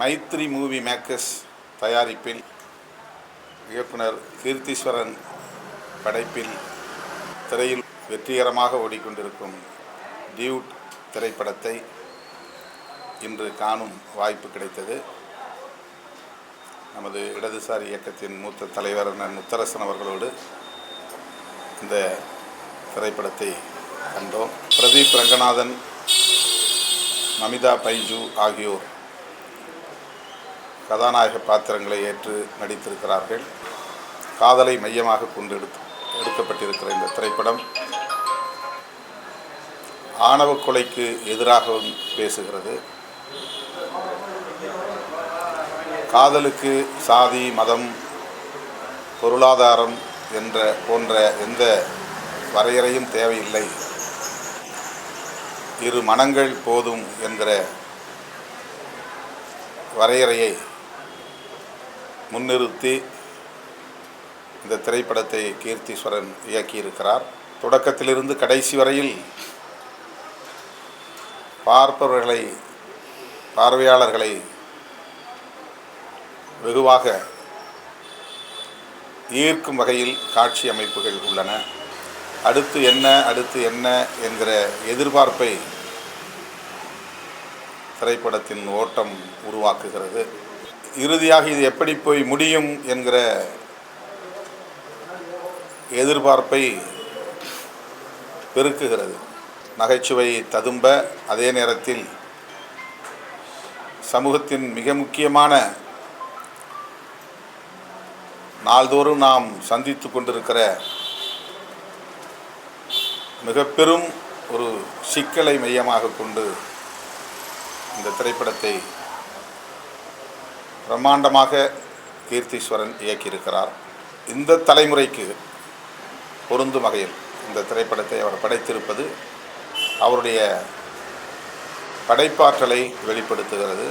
Maithri movie makers தயாரிப்பில் இயக்குனர் கீர்த்தீஸ்வரன் படைப்பில் திரையில் வெற்றிகரமாக ஓடிக்கொண்டிருக்கும் டியூட் திரைப்படத்தை இன்று காணும் வாய்ப்பு கிடைத்தது. நமது இடதுசாரி இயக்கத்தின் மூத்த தலைவர் முத்தரசன் அவர்களோடு இந்த திரைப்படத்தை கண்டோம். பிரதீப் ரங்கநாதன் மமிதா பைஜு ஆகியோர் கதாநாயக பாத்திரங்களை ஏற்று நடித்திருக்கிறார்கள். காதலை மையமாக கொண்டு எடுத்து எடுக்கப்பட்டிருக்கிற இந்த திரைப்படம் ஆணவ கொலைக்கு எதிராகவும் பேசுகிறது. காதலுக்கு சாதி மதம் பொருளாதாரம் என்ற போன்ற எந்த வரையறையும் தேவையில்லை. இரு மனங்கள் போதும் என்கிற வரையறையை முன்னிறுத்தி இந்த திரைப்படத்தை கீர்த்தீஸ்வரன் இயக்கியிருக்கிறார். தொடக்கத்திலிருந்து கடைசி வரையில் பார்ப்பவர்களை பார்வையாளர்களை வெகுவாக ஈர்க்கும் வகையில் காட்சி அமைப்புகள் உள்ளன. அடுத்து என்ன அடுத்து என்ன என்கிற எதிர்பார்ப்பை திரைப்படத்தின் ஓட்டம் உருவாக்குகிறது. இறுதியாக இது எப்படி போய் முடியும் என்கிற எதிர்பார்ப்பை பெருக்குகிறது. நகைச்சுவை ததும்ப அதே நேரத்தில் சமூகத்தின் மிக முக்கியமான நாள்தோறும் நாம் சந்தித்து கொண்டிருக்கிற மிக பெரும் ஒரு சிக்கலை மையமாக கொண்டு இந்த திரைப்படத்தை பிரம்மாண்டமாக கீர்த்தீஸ்வரன் இயக்கியிருக்கிறார். இந்த தலைமுறைக்கு பொருந்தும் வகையில் இந்த திரைப்படத்தை அவர் படைத்திருப்பது அவருடைய படைப்பாற்றலை வெளிப்படுத்துகிறது.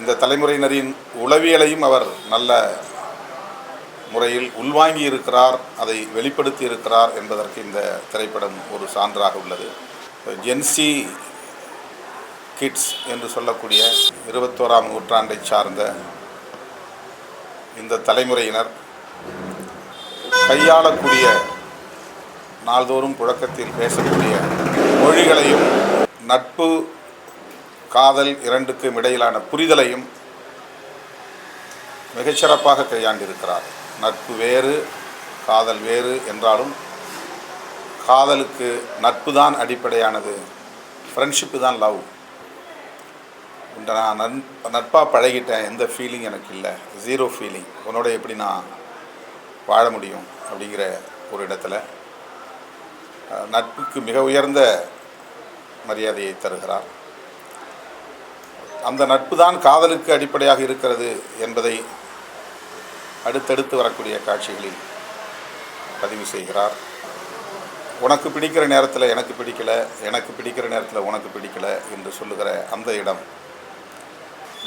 இந்த தலைமுறையினரின் உளவியலையும் அவர் நல்ல முறையில் உள்வாங்கி இருக்கிறார் அதை வெளிப்படுத்தி இருக்கிறார் என்பதற்கு இந்த திரைப்படம் ஒரு சான்றாக உள்ளது. ஜென்சி கிட்ஸ் என்று சொல்லக்கூடிய இருபத்தோராம் நூற்றாண்டை சார்ந்த இந்த தலைமுறையினர் கையாளக்கூடிய நாள்தோறும் புழக்கத்தில் பேசக்கூடிய மொழிகளையும் நட்பு காதல் இரண்டுக்கும் இடையிலான புரிதலையும் மிகச்சிறப்பாக கையாண்டிருக்கிறார். நட்பு வேறு காதல் வேறு என்றாலும் காதலுக்கு நட்பு தான் அடிப்படையானது ஃப்ரெண்ட்ஷிப்பு தான் லவ் நான் நன் நட்பாக பழகிட்டேன் எந்த ஃபீலிங் எனக்கு இல்லை. ஜீரோ ஃபீலிங் உன்னோட எப்படி நான் வாழ முடியும் அப்படிங்கிற ஒரு இடத்துல நட்புக்கு மிக உயர்ந்த மரியாதையை தருகிறார். அந்த நட்பு தான் காதலுக்கு அடிப்படையாக இருக்கிறது என்பதை அடுத்தடுத்து வரக்கூடிய காட்சிகளில் பதிவு செய்கிறார். உனக்கு பிடிக்கிற நேரத்தில் எனக்கு பிடிக்கலை எனக்கு பிடிக்கிற நேரத்தில் உனக்கு பிடிக்கலை என்று சொல்லுகிற அந்த இடம்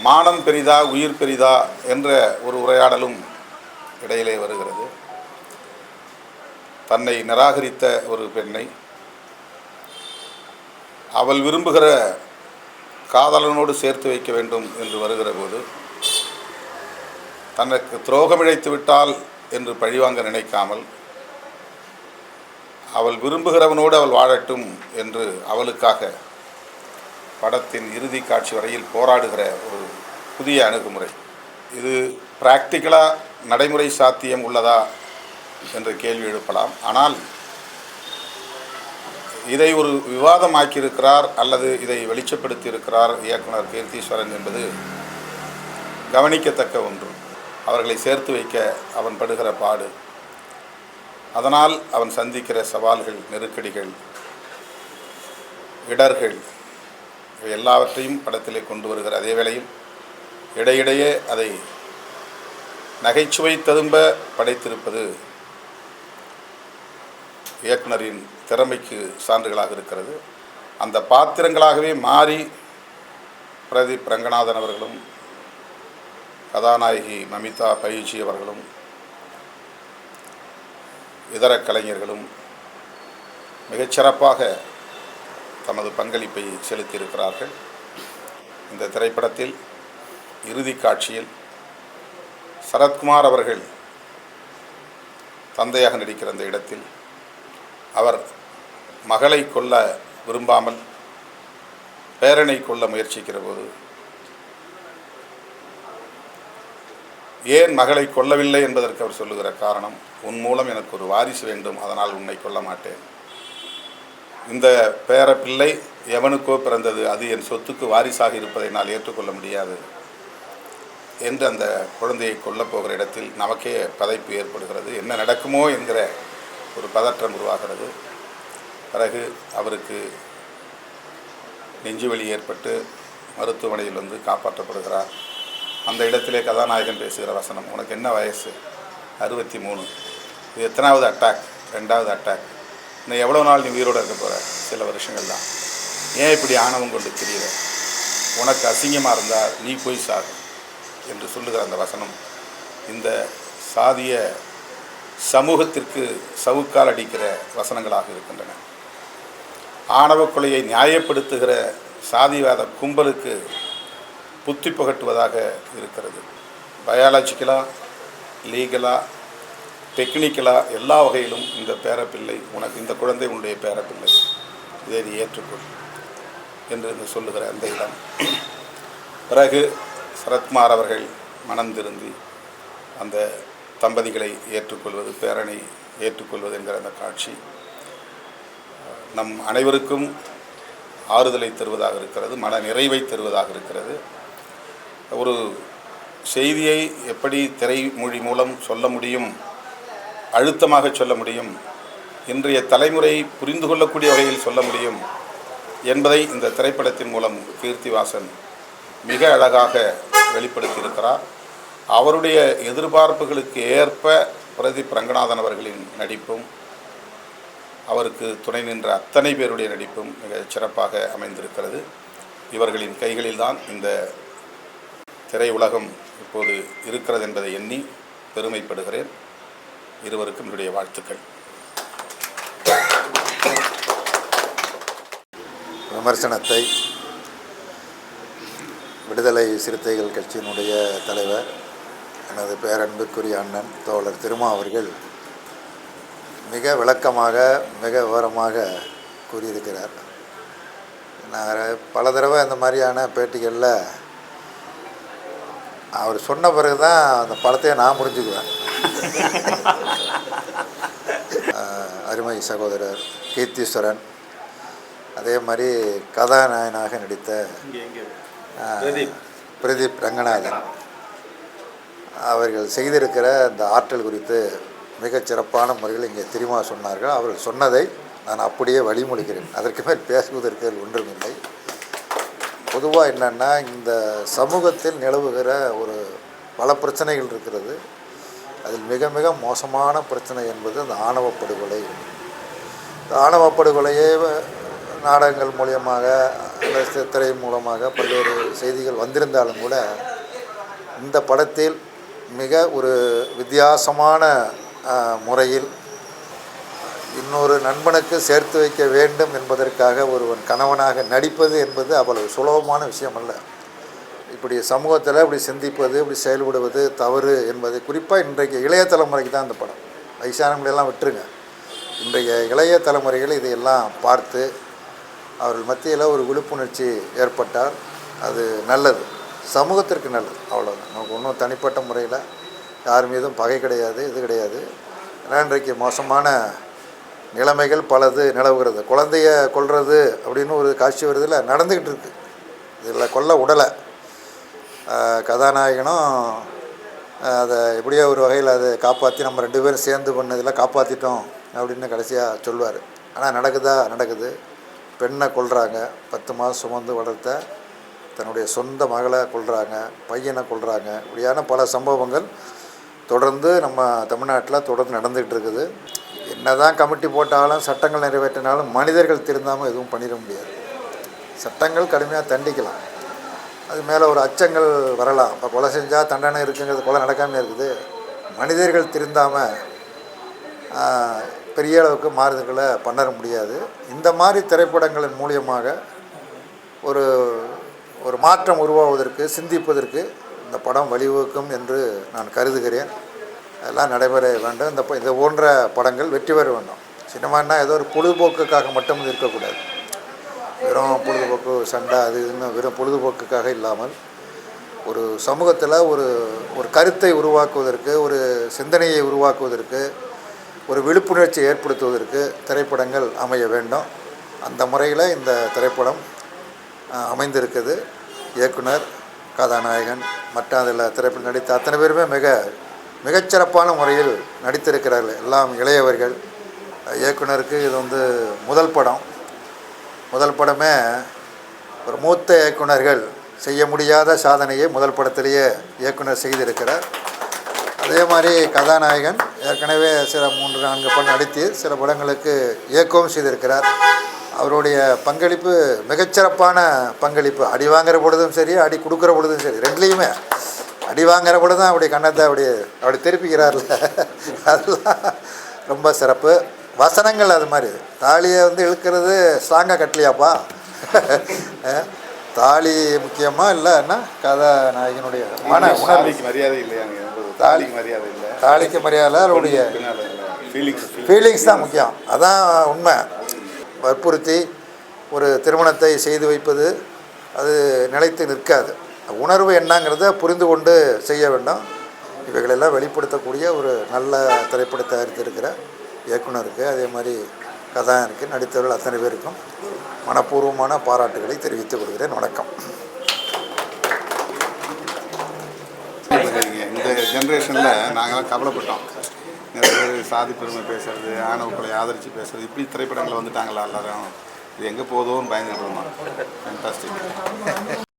மானம் பெரிதா உயிர் பெரிதா என்ற ஒரு உரையாடலும் இடையிலே வருகிறது. தன்னை நிராகரித்த ஒரு பெண்ணை அவள் விரும்புகிற காதலனோடு சேர்த்து வைக்க வேண்டும் என்று வருகிற போது தனக்கு துரோகம் இழைத்து விட்டால் என்று பழிவாங்க நினைக்காமல் அவள் விரும்புகிறவனோடு அவள் வாழட்டும் என்று அவளுக்காக படத்தின் இறுதி காட்சி வரையில் போராடுகிற ஒரு புதிய அணுகுமுறை. இது பிராக்டிக்கலாக நடைமுறை சாத்தியம் உள்ளதா என்ற கேள்வி எழுப்பலாம். ஆனால் இதை ஒரு விவாதமாக்கியிருக்கிறார் அல்லது இதை வெளிச்சப்படுத்தி இருக்கிறார் இயக்குனர் கீர்த்தீஸ்வரன் என்பது கவனிக்கத்தக்க ஒன்று. அவர்களை சேர்த்து வைக்க அவன் படுகிற பாடு. அதனால் அவன் சந்திக்கிற சவால்கள் நெருக்கடிகள் இடர்கள் இவை எல்லாவற்றையும் படத்திலே கொண்டு வருகிற அதே வேளையும் இடையிடையே அதை நகைச்சுவை ததும்ப படைத்திருப்பது இயக்குனரின் திறமைக்கு சான்றுகளாக இருக்கிறது. அந்த பாத்திரங்களாகவே மாறி பிரதீப் ரங்கநாதன் அவர்களும் கதாநாயகி மமிதா பயிற்சி அவர்களும் இதர கலைஞர்களும் மிகச்சிறப்பாக தமது பங்களிப்பை செலுத்தியிருக்கிறார்கள். இந்த திரைப்படத்தில் இறுதி காட்சியில் சரத்குமார் அவர்கள் தந்தையாக நடிக்கிற அந்த இடத்தில் அவர் மகளை கொல்ல விரும்பாமல் பேரனை கொல்ல முயற்சிக்கிற போது ஏன் மகளை கொல்லவில்லை என்பதற்கு அவர் சொல்லுகிற காரணம் உன் மூலம் எனக்கு ஒரு வாரிசு வேண்டும் அதனால் உன்னை கொல்ல மாட்டேன். இந்த பேர பிள்ளை எவனுக்கோ பிறந்தது அது என் சொத்துக்கு வாரிசாக இருப்பதை நான் ஏற்றுக்கொள்ள முடியாது என்று அந்த குழந்தையை கொல்லப் போகிற இடத்தில் நமக்கே பதைப்பு ஏற்படுகிறது. என்ன நடக்குமோ என்கிற ஒரு பதற்றம் உருவாகிறது. பிறகு அவருக்கு நெஞ்சுவலி ஏற்பட்டு மருத்துவமனையில் வந்து காப்பாற்றப்படுகிறார். அந்த இடத்திலே கதாநாயகன் பேசுகிற வசனம் உனக்கு என்ன வயசு? அறுபத்தி மூணு. இது எத்தனாவது அட்டாக்? ரெண்டாவது அட்டாக். இந்த எவ்வளோ நாள் நீ உயிரோடு இருக்க போகிற சில வருஷங்கள் தான். ஏன் இப்படி ஆணவம் கொண்டு தெரியல உனக்கு அசிங்கமாக இருந்தால் நீ போய் சாகு என்று சொல்லுகிற அந்த வசனம் இந்த சாதிய சமூகத்திற்கு சவுக்கால் அடிக்கிற வசனங்களாக இருக்கின்றன. ஆணவ கொலையை நியாயப்படுத்துகிற சாதிவாத கும்பலுக்கு புத்தி புகட்டுவதாக இருக்கிறது. பயாலஜிக்கலாக லீகலாக டெக்னிக்கலாக எல்லா வகையிலும் இந்த பேரப்பிள்ளை உனக்கு இந்த குழந்தை உன்னுடைய பேரப்பிள்ளை. இதை நீ ஏற்றுக்கொள் என்று சொல்லுகிற அந்த இடம். பிறகு சரத்குமார் அவர்கள் மனம் திருந்தி அந்த தம்பதிகளை ஏற்றுக்கொள்வது பேரனை ஏற்றுக்கொள்வது என்கிற அந்த காட்சி நம் அனைவருக்கும் ஆறுதலை தருவதாக இருக்கிறது மன நிறைவை தருவதாக இருக்கிறது. ஒரு செய்தியை எப்படி திரைமொழி மூலம் சொல்ல முடியும் அழுத்தமாக சொல்ல முடியும். இன்றைய தலைமுறை புரிந்து கொள்ளக்கூடிய வகையில் சொல்ல முடியும். என்பதை இந்த திரைப்படத்தின் மூலம் கீர்த்திவாசன் மிக அழகாக வெளிப்படுத்தியிருக்கிறார். அவருடைய எதிர்பார்ப்புகளுக்கு ஏற்ப பிரதீப் ரங்கநாதன் அவர்களின் நடிப்பும் அவருக்கு துணை நின்ற அத்தனை பேருடைய நடிப்பும் மிக சிறப்பாக அமைந்திருக்கிறது. இவர்களின் கைகளில்தான் இந்த திரையுலகம் இப்போது இருக்கிறது என்பதை எண்ணி பெருமைப்படுகிறேன். இருவருக்கும் என்னுடைய வாழ்த்துக்கள். விமர்சனத்தை விடுதலை சிறுத்தைகள் கட்சியினுடைய தலைவர் எனது பேரன்புக்குரிய அண்ணன் தோழர் திருமா அவர்கள் மிக விளக்கமாக மிக விவரமாக கூறியிருக்கிறார். நான் பல தடவை அந்த மாதிரியான பேட்டிகளில் அவர் சொன்ன பிறகு தான் அந்த படத்தையே நான் புரிஞ்சுக்குவேன். அருமை சகோதரர் கீர்த்தீஸ்வரன். அதே மாதிரி கதாநாயகனாக நடித்த பிரதீப். ரங்கநாதன். அவர்கள் செய்திருக்கிற அந்த ஆற்றல் குறித்து மிகச் சிறப்பான முறையில் இங்கே தெரியுமா சொன்னார்கள். அவர்கள் சொன்னதை நான் அப்படியே வழிமொழிகிறேன். அதற்கு மேல் பேசுவதற்கு ஒன்றுமில்லை. பொதுவாக என்னென்னா இந்த சமூகத்தில் நிலவுகிற ஒரு பல பிரச்சனைகள் இருக்கிறது. அதில் மிக மிக மோசமான பிரச்சனை என்பது அந்த ஆணவ படுகொலை. இந்த ஆணவ படுகொலையே நாடகங்கள் மூலியமாக அல்லது திரை மூலமாக பல்வேறு செய்திகள் வந்திருந்தாலும் கூட இந்த படத்தில் மிக ஒரு வித்தியாசமான முறையில் இன்னொரு நண்பனுக்கு சேர்த்து வைக்க வேண்டும் என்பதற்காக ஒருவன் கணவனாக நடிப்பது என்பது அவ்வளவு சுலபமான விஷயம் அல்ல இப்படி சமூகத்தில் இப்படி சிந்திப்பது இப்படி செயல்படுவது தவறு என்பது குறிப்பாக இன்றைக்கு இளைய தலைமுறைக்கு தான் இந்த படம். வயசானவங்களெல்லாம் விட்டுருங்க. இன்றைய இளைய தலைமுறைகள் இதையெல்லாம் பார்த்து அவர்கள் மத்தியில் ஒரு விழிப்புணர்ச்சி ஏற்பட்டால் அது நல்லது. சமூகத்திற்கு நல்லது. அவ்வளோதான் நமக்கு ஒன்றும் தனிப்பட்ட முறையில் யார் மீதும் பகை கிடையாது இது கிடையாது. ஏன்னா இன்றைக்கு மோசமான நிலைமைகள் பலது நிலவுகிறது. குழந்தைய கொள்வது அப்படின்னு ஒரு காட்சி வருதுல நடந்துக்கிட்டு இருக்குது இதில் கொல்ல உடலை. கதாநாயகனும் அதை எப்படியோ ஒரு வகையில் அதை காப்பாற்றி நம்ம ரெண்டு பேரும் சேர்ந்து பண்ணதில் காப்பாற்றிட்டோம் அப்படின்னு கடைசியாக சொல்லுவார் ஆனால் நடக்குதா? நடக்குது. பெண்ணை கொள்கிறாங்க பத்து மாதம் சுமந்து வளர்த்த தன்னுடைய சொந்த மகளை கொள்கிறாங்க பையனை கொள்கிறாங்க இப்படியான பல சம்பவங்கள் தொடர்ந்து நம்ம தமிழ்நாட்டில் தொடர்ந்து நடந்துக்கிட்டு இருக்குது. என்னதான் கமிட்டி போட்டாலும் சட்டங்கள் நிறைவேற்றினாலும் மனிதர்கள் திருந்தாமல் எதுவும் பண்ணிட முடியாது. சட்டங்கள் கடுமையாக தண்டிக்கலாம். அது மேலே ஒரு அச்சங்கள் வரலாம். இப்போ கொலை செஞ்சால் தண்டனை இருக்குங்கிறது கொலை நடக்காமல் இருக்குது. மனிதர்கள் திருந்தாமல் பெரிய அளவுக்கு மாறுதல்களை பண்ண முடியாது. இந்த மாதிரி திரைப்படங்களின் மூலியமாக ஒரு ஒரு மாற்றம் உருவாவதற்கு சிந்திப்பதற்கு இந்த படம் வழிவகுக்கும் என்று நான் கருதுகிறேன். அதெல்லாம் நடைபெற வேண்டும். இந்த இதை இது போன்ற படங்கள் வெற்றி பெற வேண்டும். சினிமான்னா ஏதோ ஒரு பொழுதுபோக்குக்காக மட்டும் இருக்கக்கூடாது. வெறும் பொழுதுபோக்கு சண்டை அது இதுன்னு வெறும் பொழுதுபோக்குக்காக இல்லாமல் ஒரு சமூகத்தில் ஒரு ஒரு கருத்தை உருவாக்குவதற்கு ஒரு சிந்தனையை உருவாக்குவதற்கு ஒரு விழிப்புணர்ச்சி ஏற்படுத்துவதற்கு திரைப்படங்கள் அமைய வேண்டும். அந்த முறையில் இந்த திரைப்படம் அமைந்திருக்குது. இயக்குனர் கதாநாயகன் மற்ற அதில் திரைப்படம் நடித்த அத்தனை பேருமே மிக மிகச்சிறப்பான முறையில் நடித்திருக்கிறார்கள். எல்லாம் இளையவர்கள். இயக்குனருக்கு இது வந்து முதல் படம். முதல் படமே ஒரு மூத்த இயக்குனர்கள் செய்ய முடியாத சாதனையை முதல் படத்திலேயே இயக்குனர் செய்திருக்கிறார். அதே மாதிரி கதாநாயகன் ஏற்கனவே சில மூன்று நான்கு படம் நடித்து சில படங்களுக்கு இயக்கவும் செய்திருக்கிறார். அவருடைய பங்களிப்பு மிகச்சிறப்பான பங்களிப்பு. அடி வாங்குற பொழுதும் சரி அடி கொடுக்குற பொழுதும் சரி ரெண்டுலேயுமே அடி வாங்குற பொழுதும் அப்படி கண்ணத்தை அப்படி அப்படி திருப்பிக்கிறார்ல. அதெல்லாம் ரொம்ப சிறப்பு. வசனங்கள் அது மாதிரி. தாலியை வந்து இழுக்கிறது ஸ்ட்ராங்காக கட்டலையாப்பா? தாலி முக்கியமா இல்லைன்னா கதாநாயகனுடைய மன உணர்வு தாலிக்கு மரியாதை இல்லையாங்க தாலிக்கு மரியாதை இல்லை. தாலிக்கு மரியாதை அவருடைய ஃபீலிங்ஸ் ஃபீலிங்ஸ் தான் முக்கியம். அதான் உண்மை. வற்புறுத்தி ஒரு திருமணத்தை செய்து வைப்பது அது நிலைத்து நிற்காது. உணர்வு என்னங்கிறத புரிந்து கொண்டு செய்ய வேண்டும். இவைகளெல்லாம் வெளிப்படுத்தக்கூடிய ஒரு நல்ல திரைப்பட தயாரித்திருக்கிற இயக்குனருக்கு அதே மாதிரி கதாநாயகருக்கு நடித்தவர்கள் அத்தனை பேருக்கும் மனப்பூர்வமான பாராட்டுகளை தெரிவித்துக் கொள்கிறேன். வணக்கம். இந்த ஜென்ரேஷனில் நாங்கள்லாம் கவலைப்பட்டோம். நிறைய பேர் சாதி பெருமை பேசுறது ஆணவ ஆதரித்து பேசுறது இப்படி திரைப்படங்கள் வந்துட்டாங்களா எல்லாரும். இது எங்கே போதோன்னு பயந்துட்டு இருந்தோம். ஃபேண்டாஸ்டிக்